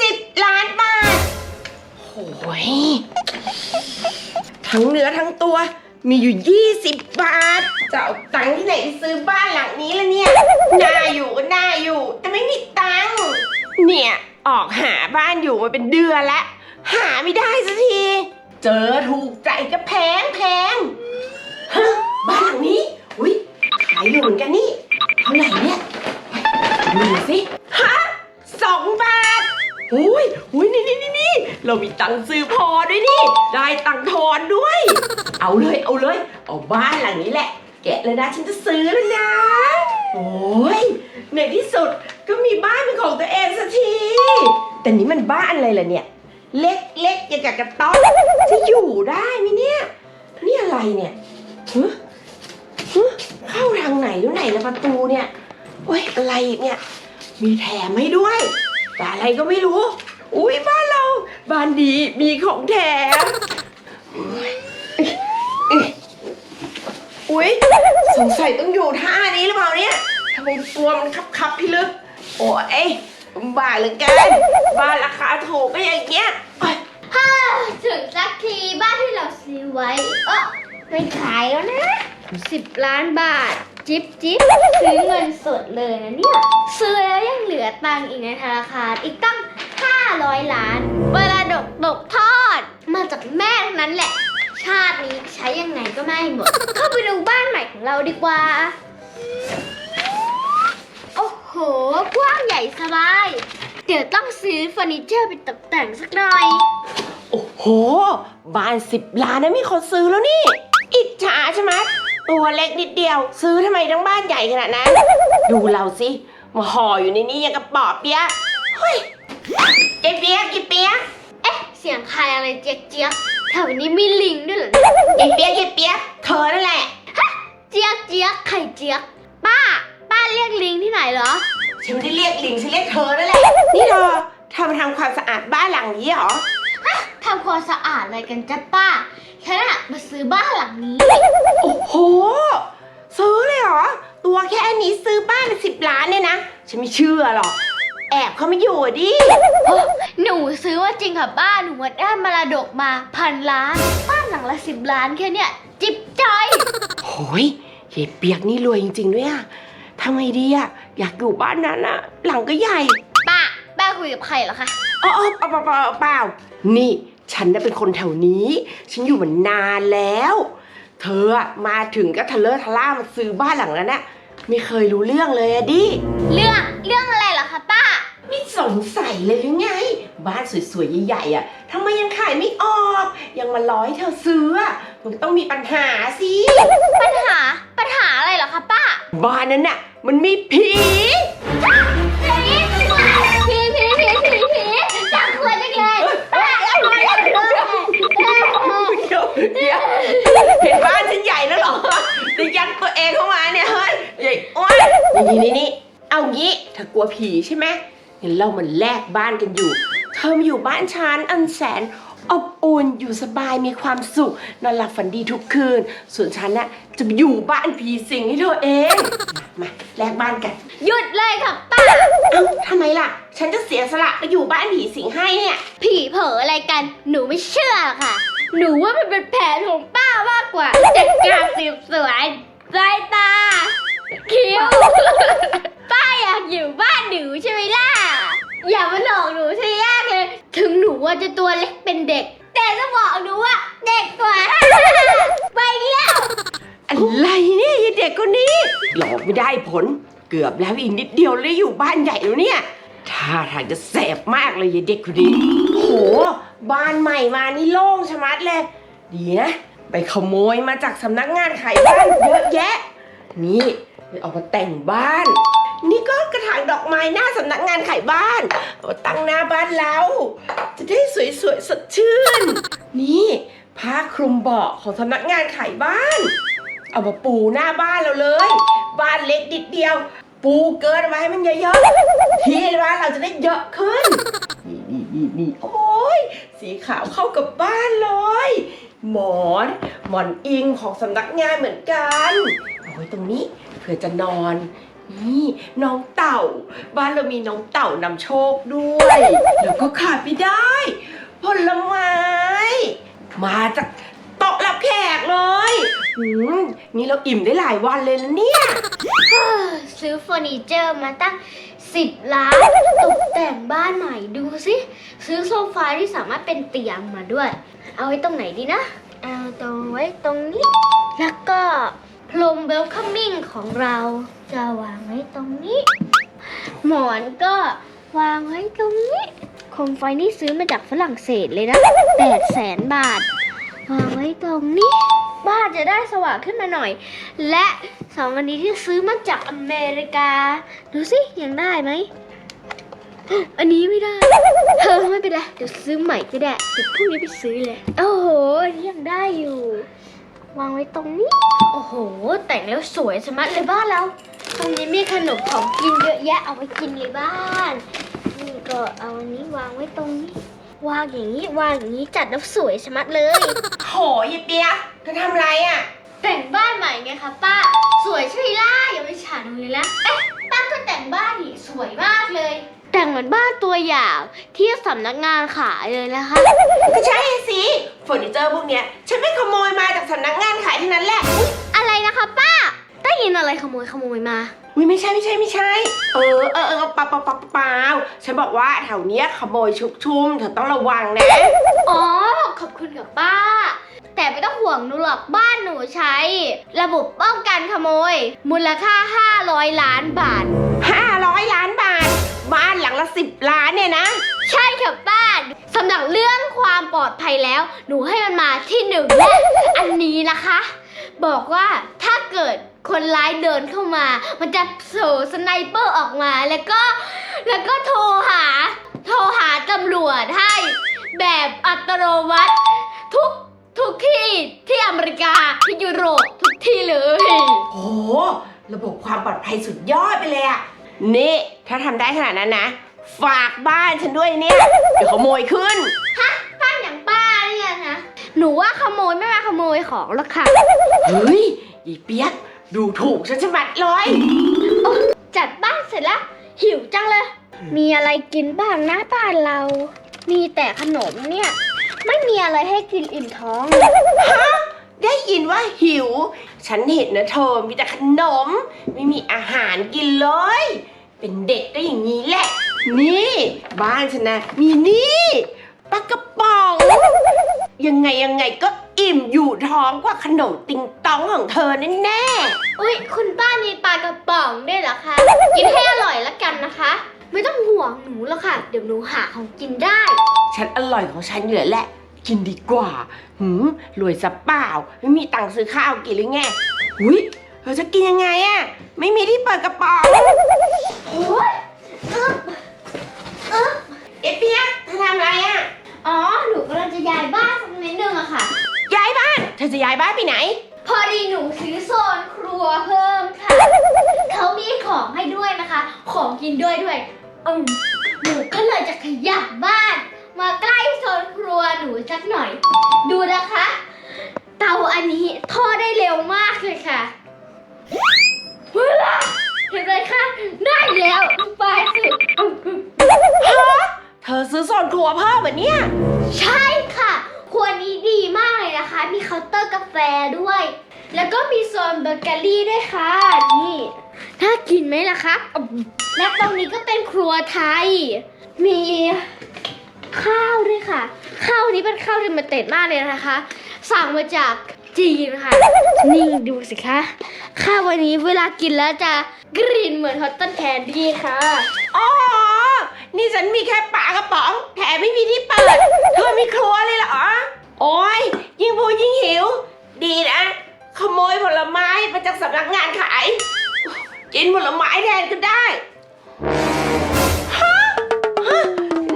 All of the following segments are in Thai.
สิบล้านบาทโอ้ยทั้งเนื้อทั้งตัวมีอยู่ 20 บาท จะเอาตังค์ที่ไหนไปซื้อบ้านหลังนี้ละเนี่ย น่าอยู่ก็น่าอยู่ แต่ไม่มีตังค์ เนี่ย ออกหาบ้านอยู่มาเป็นเดือนแล้ว หาไม่ได้สักที เจอถูกใจก็แพงแพงฮะบ้านหลังนี้ อุ้ยขายอยู่เหมือนกันนี่ เท่าไหร่เนี่ย ดูสิฮะสองบาทอุ้ยอุ้ยนี่นี่นี่นี่เรามีตังค์ซื้อพอด้วยนี่ ได้ตังค์ทอนด้วย เอาเลยเอาเลย เอาบ้านหลังนี้แหละ แกะเลยนะฉันจะซื้อแล้วนะ โอ้ยในที่สุดก็มีบ้านเป็นของตัวเองสักที แต่นี้มันบ้านอะไรล่ะเนี่ย เล็กเล็กอย่างกับกระต๊อบจะอยู่ได้ไหมเนี่ย นี่อะไรเนี่ยฮะฮะเข้าทางไหนแล้วไหนละประตูเนี่ย โอ้ยอะไรอีกเนี่ย มีแถมให้ด้วยแต่อะไรก็ไม่รู้ อุ้ยบ้านเรา บ้านดีมีของแถม อุ้ยสงสัยต้องอยู่ท่านี้หรือเปล่าเนี่ยทำไมตัวมันคับคับพี่ลึก โอ้ยบ้าเหลือเกินบ้านราคาถูกก็อย่างเงี้ยโอ๊ยฮ่าถึงสักทีบ้านที่เราซื้อไว้ เออไม่ขายแล้วนะสิบล้านบาท จิ๊บจิ๊บซื้อเงินสดเลยนะเนี่ย ซื้อแล้วยังเหลือตังค์อีกในธนาคารอีกตั้ง 500 ล้าน เวลาดกตกทอด มาจากแม่ทั้งนั้นแหละ ชาตินี้ใช้ยังไงก็ไม่หมด เข้าไปดูบ้านใหม่ของเราดีกว่า โอ้โห กว้างใหญ่สบาย เดี๋ยวต้องซื้อเฟอร์นิเจอร์ไปตกแต่งสักหน่อย โอ้โห บ้านสิบล้านนะมีคนซื้อแล้วนี่ อิจฉาใช่ไหม ตัวเล็กนิดเดียว ซื้อทำไมทั้งบ้านใหญ่ขนาดนั้น ดูเราสิ มาห่ออยู่ในนี้ยังกระปอบเปียะเฮ้ยเจ๊เปียกเจ๊เปียกเอ๊ะ เสียงใครอะไรเจี๊ยกเจี๊ยกแถวนี้มีลิงด้วยเหรอเนี่ยเจ๊เปียกเจ๊เปียกเธอนั่นแหละ เจี๊ยกเจี๊ยกไข่เจี๊ยกป้า ป้าเรียกลิงที่ไหนเหรอ ฉันไม่ได้เรียกลิงฉันเรียกเธอนั่นแหละ นี่เธอเธอมาทำความสะอาดบ้านหลังนี้เหรอทำความสะอาดอะไรกันจ๊ะป้าฉันอะมาซื้อบ้านหลังนี้ โอ้โห ซื้อเลยเหรอ ตัวแค่นี้ซื้อบ้านเป็นสิบล้านเนี่ยนะ ฉันไม่เชื่อหรอก แอบเขาไม่อยู่อะดิ หนูซื้อว่าจริงค่ะป้าหนูว่าได้มรดกมาพันล้าน บ้านหลังละสิบล้านแค่เนี้ยจิบจอยโอ้ยเยายเปียกนี่รวยจริง ๆ ด้วยอะทำไงดีอะอยากอยู่บ้านนั้นอะหลังก็ใหญ่ป้าป้าคุยกับใครเหรอคะ อ๋ออ๋อเปล่าเปล่าเปล่าเปล่านี่ ฉันน่ะเป็นคนแถวนี้ ฉันอยู่มานานแล้ว เธออะมาถึงก็ทะเลอะทะล่ามาซื้อบ้านหลังนั้นอะไม่เคยรู้เรื่องเลยอะดิ เรื่องเรื่องอะไรเหรอคะป้า ไม่สงสัยเลยหรือไง บ้านสวยๆใหญ่ๆอะทำไมยังขายไม่ออก ยังมาร้อยเธอซื้ออะมันก็ต้องมีปัญหาสิ ปัญหาปัญหาอะไรเหรอคะป้า บ้านนั้นน่ะมันมีผีผี เดี๋ยวเดี๋ยวเห็นบ้านฉันใหญ่แล้วเหรอจะยัดตัวเองเข้ามาเนี่ยเฮ้ยใหญ่อ้วนนี่นี่นี่เอางี้เธอกลัวผีใช่ไหมงั้นเรามันแลกบ้านกันอยู่ เธอมาอยู่บ้านฉันอันแสนอบอุ่นอยู่สบายมีความสุขนอนหลับฝันดีทุกคืน ส่วนฉันน่ะจะไปอยู่บ้านผีสิงให้เธอเองมามาแลกบ้านกันหยุดเลยค่ะป้าเอ้าทำไมล่ะ ฉันจะเสียสละไปอยู่บ้านผีสิงให้เนี่ยผีเผลออะไรกัน หนูไม่เชื่อหรอกค่ะ หนูว่ามันเป็นแผนของป้ามากกว่าจัดการสืบสวนสายตาคิ้วป้าอยากอยู่บ้านหนูใช่ไหมล่ะ อย่ามาหลอกหนูใช่ยากเลย ถึงหนูว่าจะตัวเล็กเป็นเด็ก แต่จะบอกหนูว่าเด็กกว่าไปแล้วอะไรเนี่ยเด็กคนนี้ หลอกไม่ได้ผล เกือบแล้วอีกนิดเดียวเลยอยู่บ้านใหญ่แล้วเนี่ยท่าทางจะแสบมากเลยเด็กคนนี้ บ้านใหม่มานี่โล่งชะมัดเลย ดีนะ ไปขโมยมาจากสำนักงานขายบ้านเยอะแยะ นี่เอามาแต่งบ้าน นี่ก็กระถางดอกไม้หน้าสำนักงานขายบ้านเอามาตั้งหน้าบ้านเราจะได้สวยๆสดชื่น นี่ผ้าคลุมเบาะของสำนักงานขายบ้าน เอามาปูหน้าบ้านเราเลย บ้านเล็กนิดเดียว ปูเกินเอาไว้ให้มันเยอะๆที่บ้านเราจะได้เยอะขึ้น นี่นี่โอ้ยสีขาวเข้ากับบ้านเลยหมอนหมอนอิงของสำนักงานเหมือนกันเอาไว้ตรงนี้เผื่อจะนอน นี่น้องเต่า บ้านเรามีน้องเต่านำโชคด้วย แล้วก็ขาดไม่ได้ ผลไม้ มาจากโต๊ะรับแขกเลยอืมนี่เราอิ่มได้หลายวันเลยนะเนี่ย ซื้อเฟอร์นิเจอร์มาตั้ง 10ล้านตกแต่งบ้านใหม่ดูสิซื้อโซฟาที่สามารถเป็นเตียงมาด้วย เอาไว้ตรงไหนดีนะ เอาตรงไว้ตรงนี้ แล้วก็พรมเวลคัมมิ่งของเราจะวางไว้ตรงนี้ หมอนก็วางไว้ตรงนี้โคมไฟนี่ซื้อมาจากฝรั่งเศสเลยนะ8แสนบาท วางไว้ตรงนี้ บ้านจะได้สว่างขึ้นมาหน่อย และสองอันนี้ที่ซื้อมาจากอเมริกา ดูสิยังได้ไหม อันนี้ไม่ได้เธอไม่เป็นไรเดี๋ยวซื้อใหม่ก็ได้เดี๋ยวพรุ่งนี้ไปซื้อเลย โอ้โหอันนี้ยังได้อยู่ วางไว้ตรงนี้ โอ้โห แต่งแล้วสวยสมัดเลยบ้านเรา ตรงนี้มีขนมของกินเยอะแยะเอาไว้กินในบ้านนี่ก็เอาอันนี้วางไว้ตรงนี้ วางอย่างนี้วางอย่างนี้จัดแล้วสวยสมัดเลย โหยายเปียกเธอทำไรอะ แต่งบ้านใหม่ไงคะป้า สวยใช่ไหมล่ะอย่าไปฉาดเลยละเอ๊ะป้าก็แต่งบ้านนี่สวยมากเลย แต่งเหมือนบ้านตัวอย่างที่สำนักงานขายเลยนะคะ ก็ใช่สิเฟอร์นิเจอร์พวกเนี้ยฉันไปขโมยมาจากสำนักงานขายเท่านั้นแหละอะไรนะคะป้าได้ยินอะไรขโมยขโมยมา อุ้ยไม่ใช่ไม่ใช่ไม่ใช่ เออเออเออเปล่าเปล่าเปล่าเปล่าฉันบอกว่าแถวเนี้ยขโมยชุกชุมเธอต้องระวังนะ อ๋อ ขอบคุณกับป้า แต่ไม่ต้องห่วงหนูหรอกบ้านหนูใช้ ระบบป้องกันขโมย มูลค่า 500 ล้านบาท 500 ล้านบาท บ้านหลังละ 10 ล้านเนี่ยนะ ใช่ค่ะป้าสำหรับเรื่องความปลอดภัยแล้ว หนูให้มันมาที่หนึ่งและอันนี้นะคะ บอกว่าถ้าเกิดคนร้ายเดินเข้ามา มันจะโผล่สไนเปอร์ออกมา แล้วก็แล้วก็โทรหา โทรหาตำรวจให้ แบบอัตโนมัติทุก ทุกที่ที่อเมริกาที่ยุโรปทุกที่เลยโหระบบความปลอดภัยสุดยอดไปเลยอะนี่ ถ้าทำได้ขนาดนั้นนะ ฝากบ้านฉันด้วยเนี่ย เดี๋ยวขโมยขึ้น ฮะบ้านอย่างป้าเนี่ยนะ หนูว่าขโมยไม่มาขโมยของหรอกค่ะ เฮ้ยยายเปียก ดูถูกฉันชะมัดเลยจัดบ้านเสร็จแล้ว หิวจังเลย มีอะไรกินบ้างนะบ้านเรา มีแต่ขนมเนี่ย ไม่มีอะไรให้กินอิ่มท้องได้ยินว่าหิว ฉันเห็นนะเธอมีแต่ขนม ไม่มีอาหารกินเลย เป็นเด็กก็อย่างนี้แหละ นี่ บ้านฉันนะมีนี่ปลากระป๋อง ยังไงยังไงก็อิ่มอยู่ท้องกว่าขนมติงตองของเธอแน่อุ๊ย คุณป้ามีปลากระป๋องด้วยเหรอคะ กินให้อร่อยละกันนะคะ ไม่ต้องห่วงหนูหรอกค่ะ เดี๋ยวหนูหาของกินได้ๆฉันอร่อยของฉันอยู่แล้วแหละ กินดีกว่า หืมรวยซะเปล่า ไม่มีตังค์ซื้อข้าวกินหรือไงอุ้ยเราจะกินยังไงอะไม่มีที่เปิดกระป๋องโอ้ยอึ๊บอึ๊บเอเปียกเธอทำอะไรอะอ๋อ หนูกำลังจะย้ายบ้านสักนิดนึงอะค่ะ ย้ายบ้าน เธอจะย้ายบ้านไปไหน พอดีหนูซื้อโซนครัวเพิ่มค่ะ เขามีของให้ด้วยนะคะ ของกินด้วยด้วย อืมหนูก็เลยจะขยับบ้าน มาใกล้โซนครัวหนูสักหน่อย ดูนะคะ เตาอันนี้ทอดได้เร็วมากเลยค่ะเฮ้ยเห็นไหมคะได้แล้วไปสิเธอซื้อโซนครัวเพิ่มเหมือนเนี่ย ใช่ค่ะ ครัวนี้ดีมากเลยนะคะ มีเคาน์เตอร์กาแฟด้วย แล้วก็มีโซนเบเกอรี่ด้วยค่ะ นี่น่ากินไหมล่ะคะและตรงนี้ก็เป็นครัวไทย มีข้าวด้วยค่ะ ข้าวนี้เป็นข้าวลิมเต็ดมากเลยนะคะ สั่งมาจากจีนค่ะ นี่ดูสิคะ ข้าววันนี้เวลากินแล้วจะกรีนเหมือนฮอตต้นแคนดี้ค่ะ อ๋อ นี่ฉันมีแค่ปลากระป๋องแถมไม่มีที่เปิด เธอมีครัวเลยเหรอ โอ้ยยิ่งพูดยิ่งหิว ดีนะ ขโมยผลไม้มาจากสำนักงานขาย กินผลไม้แทนก็ได้ฮะฮะ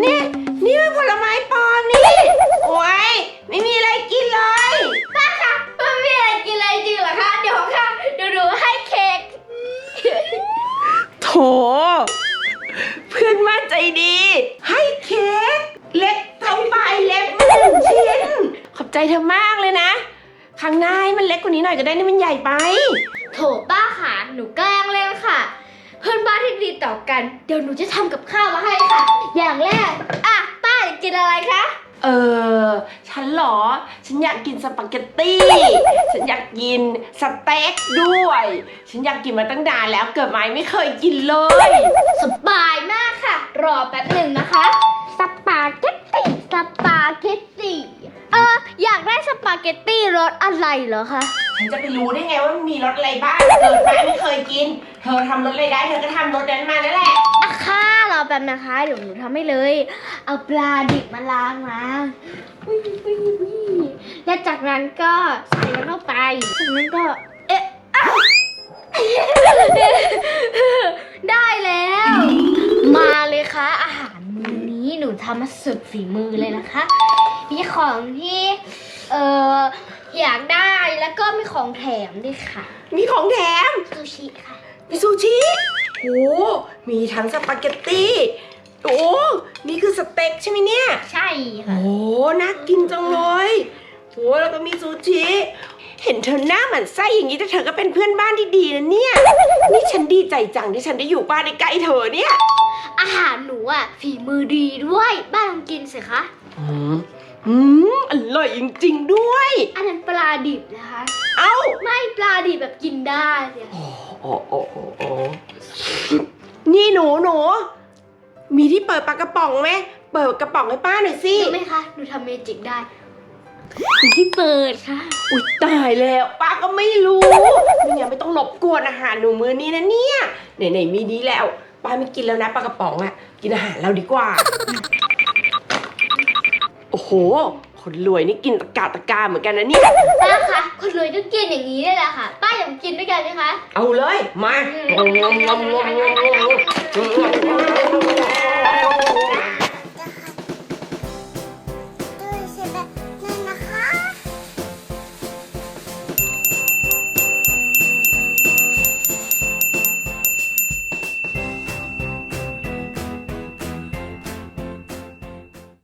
นี่นี่เป็นผลไม้ปลอมนี่โอ้ยไม่มีอะไรกินเลย ว่านี้หน่อยก็ได้นี่มันใหญ่ไป โถป้าค่ะ หนูแกล้งเล่นค่ะพื่อนบ้านที่ดีต่อกัน เดี๋ยวหนูจะทำกับข้าวมาให้ค่ะ อย่างแรก อะ ป้าอยากกินอะไรคะ เออ ฉันเหรอ ฉันอยากกินสปาเกตตี้ ฉันอยากกินสเต็กด้วย ฉันอยากกินมาตั้งนานแล้วเกิดมาไม่เคยกินเลย สบายมากค่ะ รอแป๊บหนึ่งนะคะ สปาเกตตี้ สปาเกตตี้ เอออยากได้สปาเกตตี้รสอะไรเหรอคะ ฉันจะไปรู้ได้ไงว่ามันมีรสอะไรบ้าง เกิดมาไม่เคยกิน เธอทำรสอะไรได้ เธอก็ทำรสนั้นมานั่นแหละ อะค่ะรอแป๊บนะคะเดี๋ยวหนูทำให้เลย เอาปลาดิบมาล้างมาวิววิววิวและจากนั้นก็ใส่มันเข้าไปจากนั้นก็เอ๊ะอ้าวได้แล้ว มาเลยค่ะอาหารมื้อนี้หนูทำมาสุดฝีมือเลยนะคะ มีของที่เอ่ออยากได้แล้วก็มีของแถมด้วยค่ะมีของแถมซูชิค่ะ มีซูชิโอ้มีทั้งสปาเกตตี้โอ้นี่คือสเต็กใช่ไหมเนี่ย ใช่ค่ะ โอ้น่ากินจังเลยโอ้แล้วก็มีซูชิเห็นเธอหน้าเหมือนไส้อย่างนี้แต่เธอก็เป็นเพื่อนบ้านที่ดีนะเนี่ย นี่ฉันดีใจจังที่ฉันได้อยู่บ้านใกล้ๆเธอเนี่ย อาหารหนูอะฝีมือดีด้วย บ้านลองกินสิคะ อืมอืมอร่อยจริงๆด้วย อันนั้นปลาดิบนะคะ เอ้าไม่ปลาดิบแบบกินได้เนี่ยโอ้โอ้โอ้โอ้โอ้นี่หนูหนู มีที่เปิดปลากระป๋องไหม เปิดกระป๋องให้ป้าหน่อยสิ รู้ไหมคะหนูทำเมจิกได้อยู่ที่เปิดค่ะ อุ้ยตายแล้วป้าก็ไม่รู้ไม่งั้นไม่ต้องรบกวนอาหารหนูมื้อนี้นะเนี่ย ไหนๆมีนี้แล้ว ป้าไม่กินแล้วนะปลากระป๋องอะกินอาหารเราดีกว่าโอ้โห คนรวยนี่กินตะกาตะกาเหมือนกันนะเนี่ย ป้าคะคนรวยต้องกินอย่างนี้ได้แหละค่ะ ป้าอยากกินด้วยกันไหมคะ เอาเลย มางมงมงมงมงมง